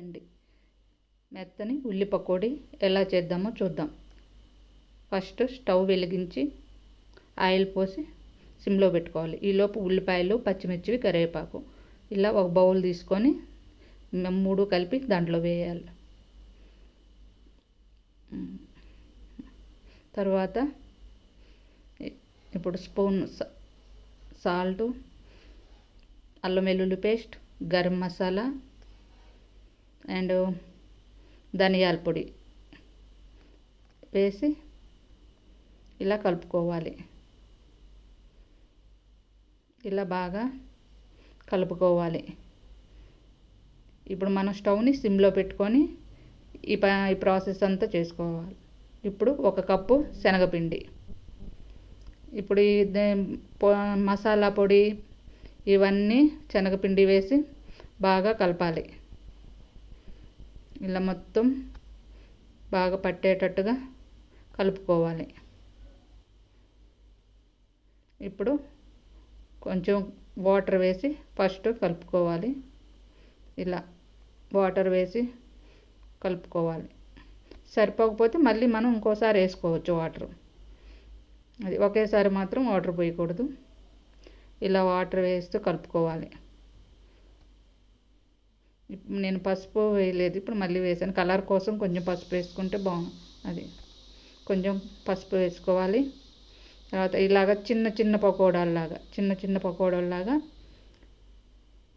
చేయండి. మెత్తని ఉల్లి పకోడీ ఎలా చేద్దామో చూద్దాం. ఫస్ట్ స్టవ్ వెలిగించి ఆయిల్ పోసి సిమ్లో పెట్టుకోవాలి. ఈలోపు ఉల్లిపాయలు పచ్చిమిర్చి కరివేపాకు. ఇలా ఒక బౌల్ తీసుకొని మూడు కలిపి దాంట్లో వేయాలి. తర్వాత ఇప్పుడు స్పూన్ సాల్ట్ అల్లం వెల్లుల్లి పేస్ట్ గరం మసాలా అండ్ ధనియాల పొడి వేసి ఇలా కలుపుకోవాలి. ఇలా బాగా కలుపుకోవాలి. ఇప్పుడు మనం స్టవ్ని సిమ్లో పెట్టుకొని ఈ ప ఈ ప్రాసెస్ అంతా చేసుకోవాలి. ఇప్పుడు ఒక కప్పు శనగపిండి. ఇప్పుడు ఈ మసాలా పొడి ఇవన్నీ శనగపిండి వేసి బాగా కలపాలి. ఇలా మొత్తం బాగా పట్టేటట్టుగా కలుపుకోవాలి. ఇప్పుడు కొంచెం వాటర్ వేసి ఫస్ట్ కలుపుకోవాలి. ఇలా వాటర్ వేసి కలుపుకోవాలి. సరిపోకపోతే మళ్ళీ మనం ఇంకోసారి వేసుకోవచ్చు వాటర్. అది ఒకేసారి మాత్రం వాటర్ పోయకూడదు. ఇలా వాటర్ వేస్తూ కలుపుకోవాలి. నేను పసుపు వేయలేదు ఇప్పుడు మళ్ళీ వేసాను. కలర్ కోసం కొంచెం పసుపు వేసుకుంటే బాగుంది అది కొంచెం పసుపు వేసుకోవాలి. తర్వాత ఇలాగ చిన్న చిన్న పకోడాల్లాగా చిన్న చిన్న పకోడాల్లాగా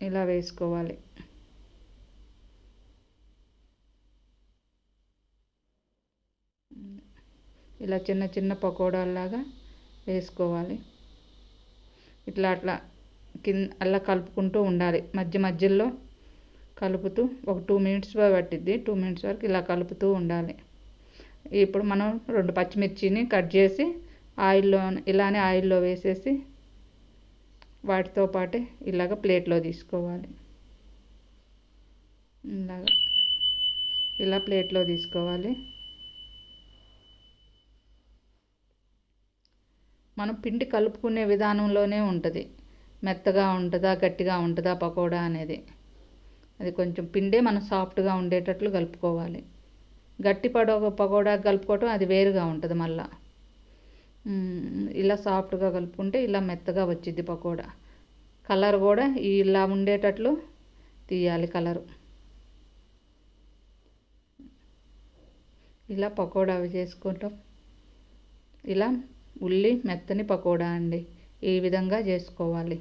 ఇలా వేసుకోవాలి. ఇలా చిన్న చిన్న పకోడాల్లాగా వేసుకోవాలి. ఇట్లా అట్లా కింద అలా కలుపుకుంటూ ఉండాలి. మధ్య మధ్యలో కలుపుతూ ఒక టూ మినిట్స్ పట్టిద్ది. టూ మినిట్స్ వరకు ఇలా కలుపుతూ ఉండాలి. ఇప్పుడు మనం రెండు పచ్చిమిర్చిని కట్ చేసి ఆయిల్లో ఇలానే ఆయిల్లో వేసేసి వాటితో పాటే ఇలాగ ప్లేట్లో తీసుకోవాలి. ఇలాగ ఇలా ప్లేట్లో తీసుకోవాలి. మనం పిండి కలుపుకునే విధానంలోనే ఉంటుంది. మెత్తగా ఉంటుందా గట్టిగా ఉంటుందా పకోడా అనేది. అది కొంచెం పిండే మనం సాఫ్ట్గా ఉండేటట్లు కలుపుకోవాలి. గట్టి పడో పకోడా కలుపుకోవటం అది వేరుగా ఉంటుంది మళ్ళీ. ఇలా సాఫ్ట్గా కలుపుకుంటే ఇలా మెత్తగా వచ్చింది పకోడా. కలర్ కూడా ఇలా ఉండేటట్లు తీయాలి కలరు. ఇలా పకోడా అవి చేసుకుంటాం. ఇలా ఉల్లి మెత్తని పకోడా అండి. ఈ విధంగా చేసుకోవాలి.